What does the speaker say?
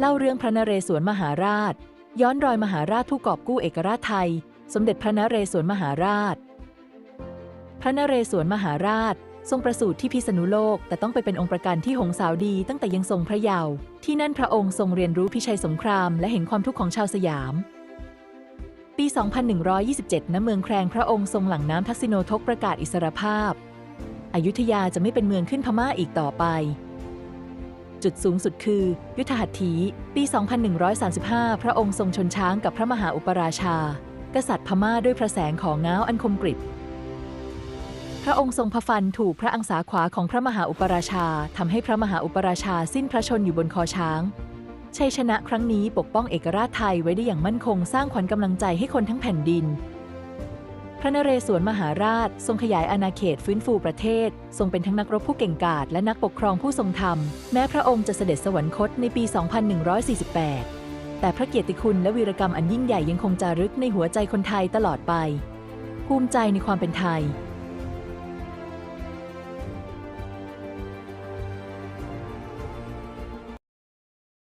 เล่าเรื่องพระนเรศวรมหาราช ย้อนรอยมหาราชผู้กอบกู้เอกราชไทย สมเด็จพระนเรศวรมหาราช พระนเรศวรมหาราช ทรงประสูติที่พิษณุโลก แต่ต้องไปเป็นองค์ประกันที่หงสาวดี ตั้งแต่ยังทรงพระเยาว์ที่นั่นพระองค์ทรงเรียนรู้พิชัยสงคราม และเห็นความทุกข์ของชาวสยาม ปี 2127 ณ เมืองแครงพระองค์ทรงหลั่งน้ำทักษิโนทกประกาศอิสรภาพ อยุธยาจะไม่เป็นเมืองขึ้นพม่าอีกต่อไป จุดสูงสุดคือ ยุทธหัตถี ปี 2135 พระองค์ทรงชนช้างกับพระมหาอุปราชา กษัตริย์พม่าด้วยพระแสงของง้าวอันคมกริบ พระองค์ทรงพฟันถูกพระอังสาขวาของพระมหาอุปราชาทำให้พระมหาอุปราชาสิ้นพระชนอยู่บนคอช้าง ชัยชนะครั้งนี้ปกป้องเอกราชไทยไว้ได้อย่างมั่นคงสร้างขวัญกำลังใจให้คนทั้งแผ่นดิน พระนเรศวรมหาราช ทรงขยายอาณาเขตฟื้นฟูประเทศ ทรงเป็นทั้งนักรบผู้เก่งกาจและนักปกครองผู้ทรงธรรม แม้พระองค์จะเสด็จสวรรคตในปี 2148 แต่พระเกียรติคุณและวีรกรรมอันยิ่งใหญ่ยังคงจารึกในหัวใจคนไทยตลอดไป ภูมิใจในความเป็นไทย